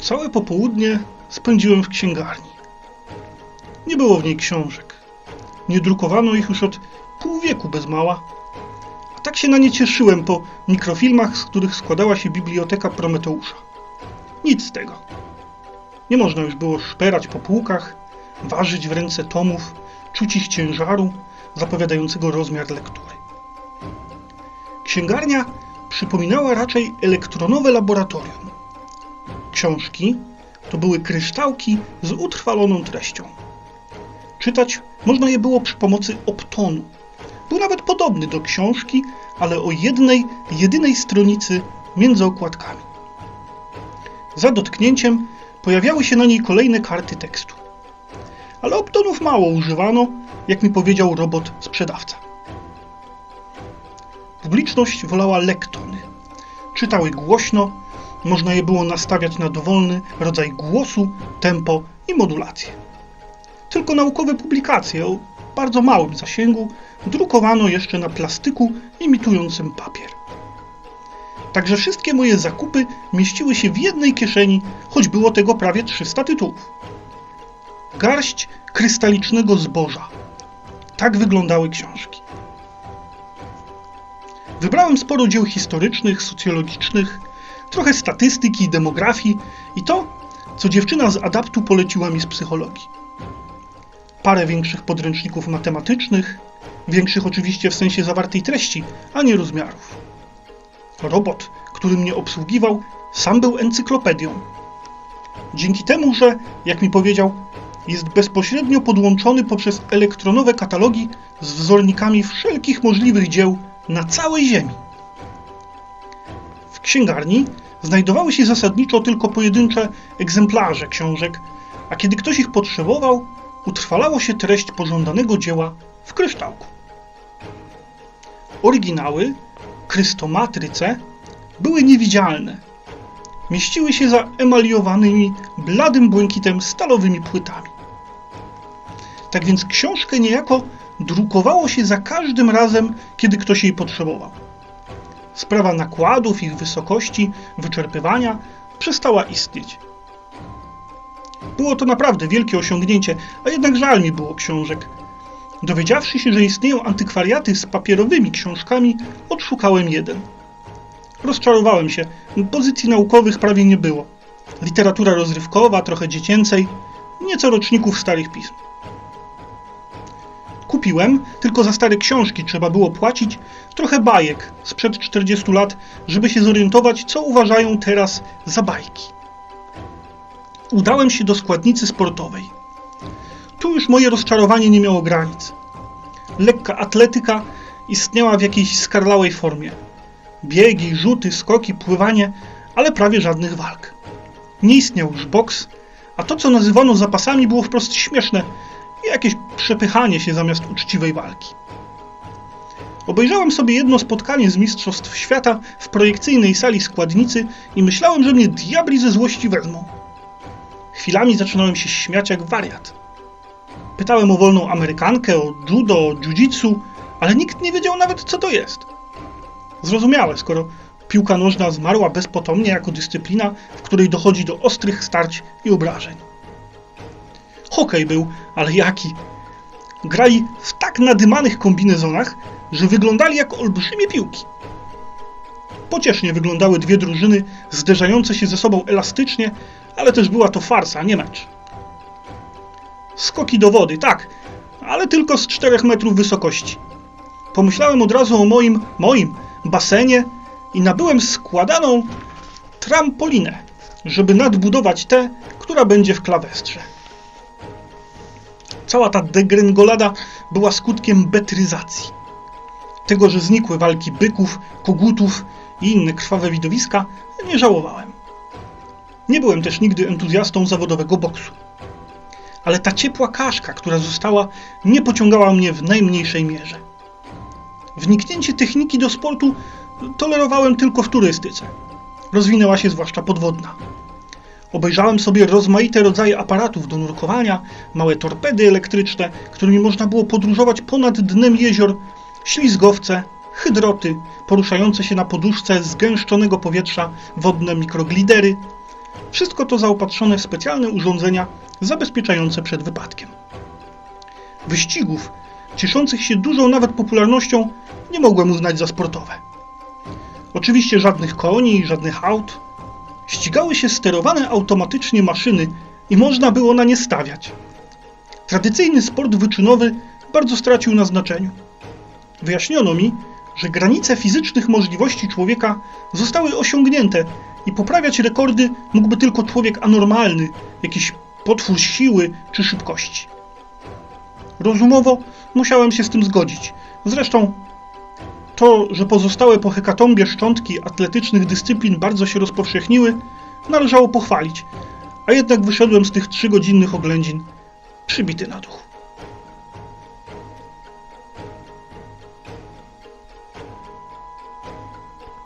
Całe popołudnie spędziłem w księgarni. Nie było w niej książek. Nie drukowano ich już od pół wieku bez mała. A tak się na nie cieszyłem po mikrofilmach, z których składała się biblioteka Prometeusza. Nic z tego. Nie można już było szperać po półkach, ważyć w ręce tomów, czuć ich ciężaru zapowiadającego rozmiar lektury. Księgarnia przypominała raczej elektronowe laboratorium. Książki to były kryształki z utrwaloną treścią. Czytać można je było przy pomocy optonu. Był nawet podobny do książki, ale o jednej, jedynej stronicy między okładkami. Za dotknięciem pojawiały się na niej kolejne karty tekstu. Ale optonów mało używano, jak mi powiedział robot sprzedawca. Publiczność wolała lektony. Czytały głośno, można je było nastawiać na dowolny rodzaj głosu, tempo i modulację. Tylko naukowe publikacje o bardzo małym zasięgu drukowano jeszcze na plastyku imitującym papier. Także wszystkie moje zakupy mieściły się w jednej kieszeni, choć było tego prawie 300 tytułów. Garść krystalicznego zboża. Tak wyglądały książki. Wybrałem sporo dzieł historycznych, socjologicznych, trochę statystyki demografii i to, co dziewczyna z adaptu poleciła mi z psychologii. Parę większych podręczników matematycznych, większych oczywiście w sensie zawartej treści, a nie rozmiarów. Robot, który mnie obsługiwał, sam był encyklopedią. Dzięki temu, że, jak mi powiedział, jest bezpośrednio podłączony poprzez elektronowe katalogi z wzornikami wszelkich możliwych dzieł na całej Ziemi. Księgarni znajdowały się zasadniczo tylko pojedyncze egzemplarze książek, a kiedy ktoś ich potrzebował, utrwalało się treść pożądanego dzieła w kryształku. Oryginały, krystomatryce, były niewidzialne. Mieściły się za emaliowanymi bladym błękitem stalowymi płytami. Tak więc książkę niejako drukowało się za każdym razem, kiedy ktoś jej potrzebował. Sprawa nakładów, ich wysokości, wyczerpywania przestała istnieć. Było to naprawdę wielkie osiągnięcie, a jednak żal mi było książek. Dowiedziawszy się, że istnieją antykwariaty z papierowymi książkami, odszukałem jeden. Rozczarowałem się, pozycji naukowych prawie nie było. Literatura rozrywkowa, trochę dziecięcej, nieco roczników starych pism. Kupiłem, tylko za stare książki trzeba było płacić trochę bajek sprzed 40 lat, żeby się zorientować, co uważają teraz za bajki. Udałem się do składnicy sportowej. Tu już moje rozczarowanie nie miało granic. Lekka atletyka istniała w jakiejś skarlałej formie. Biegi, rzuty, skoki, pływanie, ale prawie żadnych walk. Nie istniał już boks, a to, co nazywano zapasami, było wprost śmieszne jakieś przepychanie się zamiast uczciwej walki. Obejrzałem sobie jedno spotkanie z Mistrzostw Świata w projekcyjnej sali składnicy i myślałem, że mnie diabli ze złości wezmą. Chwilami zaczynałem się śmiać jak wariat. Pytałem o wolną Amerykankę, o judo, o jiu-jitsu, ale nikt nie wiedział nawet, co to jest. Zrozumiałe, skoro piłka nożna zmarła bezpotomnie jako dyscyplina, w której dochodzi do ostrych starć i obrażeń. Hokej był, ale jaki? Grali w tak nadymanych kombinezonach, że wyglądali jak olbrzymie piłki. Pociesznie wyglądały dwie drużyny zderzające się ze sobą elastycznie, ale też była to farsa, nie mecz. Skoki do wody, tak, ale tylko z 4 metrów wysokości. Pomyślałem od razu o moim, moim basenie i nabyłem składaną trampolinę, żeby nadbudować tę, która będzie w klawestrze. Cała ta degrengolada była skutkiem betryzacji. Tego, że znikły walki byków, kogutów i inne krwawe widowiska, nie żałowałem. Nie byłem też nigdy entuzjastą zawodowego boksu. Ale ta ciepła kaszka, która została, nie pociągała mnie w najmniejszej mierze. Wniknięcie techniki do sportu tolerowałem tylko w turystyce. Rozwinęła się zwłaszcza podwodna. Obejrzałem sobie rozmaite rodzaje aparatów do nurkowania, małe torpedy elektryczne, którymi można było podróżować ponad dnem jezior, ślizgowce, hydroty, poruszające się na poduszce zgęszczonego powietrza, wodne mikroglidery, Wszystko to zaopatrzone w specjalne urządzenia zabezpieczające przed wypadkiem. Wyścigów, cieszących się dużą nawet popularnością, nie mogłem uznać za sportowe. Oczywiście żadnych koni, żadnych aut. Ścigały się sterowane automatycznie maszyny i można było na nie stawiać. Tradycyjny sport wyczynowy bardzo stracił na znaczeniu. Wyjaśniono mi, że granice fizycznych możliwości człowieka zostały osiągnięte i poprawiać rekordy mógłby tylko człowiek anormalny, jakiś potwór siły czy szybkości. Rozumowo musiałem się z tym zgodzić. Zresztą to, że pozostałe po hekatombie szczątki atletycznych dyscyplin bardzo się rozpowszechniły, należało pochwalić, a jednak wyszedłem z tych trzygodzinnych oględzin przybity na duch.